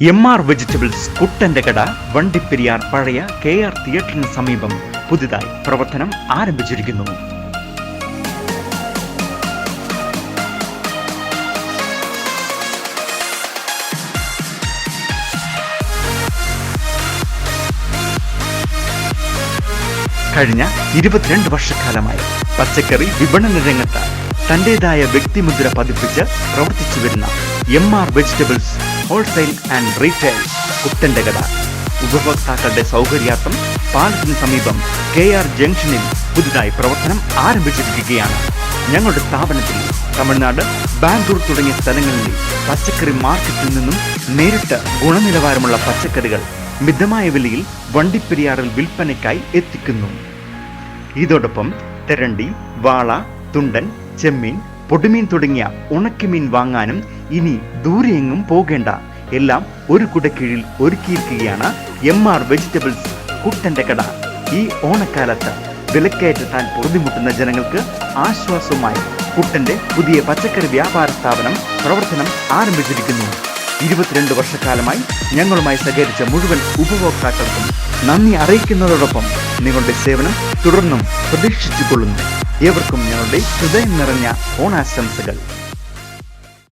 M R vegetables കുട്ടന്റെ കട വണ്ടിപ്പെരിയാർ പഴയ കെ ആർ തിയേറ്ററിന് സമീപം പുതുതായി പ്രവർത്തനം ആരംഭിച്ചിരിക്കുന്നു. കഴിഞ്ഞ ഇരുപത്തിരണ്ട് വർഷക്കാലമായി പച്ചക്കറി വിപണന രംഗത്ത് തന്റേതായ വ്യക്തിമുദ്ര പതിപ്പിച്ച് പ്രവർത്തിച്ചു വരുന്ന M R vegetables wholesale and retail കുട്ടന്റെ കട ഉപഭോക്താക്കളുടെ സൗകര്യാർത്ഥം പാലത്തിന് സമീപം കെ ആർ ജംഗ്ഷനിൽ പുതുതായി പ്രവർത്തനം ആരംഭിച്ചിരിക്കുകയാണ്. ഞങ്ങളുടെ സ്ഥാപനത്തിൽ തമിഴ്നാട് ബാംഗ്ലൂർ തുടങ്ങിയ സ്ഥലങ്ങളിൽ പച്ചക്കറി മാർക്കറ്റിൽ നിന്നും നേരിട്ട് ഗുണനിലവാരമുള്ള പച്ചക്കറികൾ മിതമായ വിലയിൽ വണ്ടിപ്പെരിയാറിൽ വിൽപ്പനയ്ക്കായി എത്തിക്കുന്നു. ഇതോടൊപ്പം തെരണ്ടി വാള തുണ്ടൻ ചെമ്മീൻ പൊടിമീൻ തുടങ്ങിയ ഉണക്കമീൻ വാങ്ങാനും ഇനി ദൂരെയെങ്ങും പോകേണ്ട. എല്ലാം ഒരു കുടക്കീഴിൽ ഒരുക്കിയിരിക്കുകയാണ് എം ആർ വെജിറ്റബിൾസ് കുട്ടന്റെ കട. ഈ ഓണക്കാലത്ത് വിലക്കയറ്റത്താൻ പൊറുതിമുട്ടുന്ന ജനങ്ങൾക്ക് ആശ്വാസവുമായി കുട്ടന്റെ പുതിയ പച്ചക്കറി വ്യാപാര സ്ഥാപനം പ്രവർത്തനം ആരംഭിച്ചിരിക്കുന്നു. ഇരുപത്തിരണ്ട് വർഷക്കാലമായി ഞങ്ങളുമായി സഹകരിച്ച മുഴുവൻ ഉപഭോക്താക്കൾക്കും നന്ദി അറിയിക്കുന്നതോടൊപ്പം നിങ്ങളുടെ സേവനം തുടർന്നും പ്രതീക്ഷിച്ചുകൊള്ളുന്നു. ഏവർക്കും ഞങ്ങളുടെ ഹൃദയം നിറഞ്ഞ ഓണാശംസകൾ.